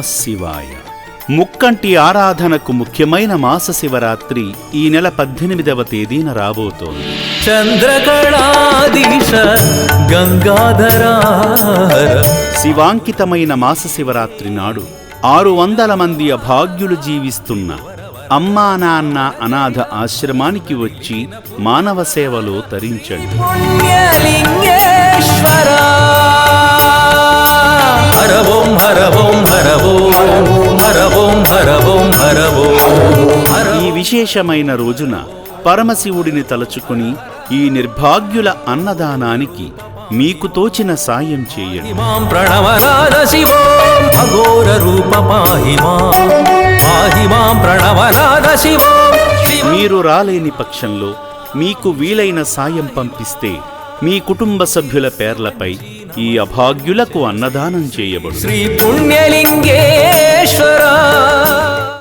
శివాయ ముక్కంటి ఆరాధనకు ముఖ్యమైన మాస శివరాత్రి ఈ నెల పద్దెనిమిదవ తేదీన రాబోతోంది. చంద్రకళాదీశ గంగాధరార. శివాంకితమైన మాస శివరాత్రి నాడు ఆరు వందల మంది అభాగ్యులు జీవిస్తున్న అమ్మా నాన్న అనాథ ఆశ్రమానికి వచ్చి మానవ సేవలో తరించండి. ఈ విశేషమైన రోజున పరమశివుడిని తలుచుకుని ఈ నిర్భాగ్యుల అన్నదానానికి మీకు తోచిన సాయం చేయండి. ప్రణవనాద శివోం అఘోర రూప ప్రణవనాద శివోం. మీరు రాలేని పక్షంలో మీకు వీలైన సాయం పంపిస్తే మీ కుటుంబ సభ్యుల పేర్లపై ఈ అభాగ్యులకు అన్నదానం చేయబడు శ్రీ పుణ్యలింగేశ్వర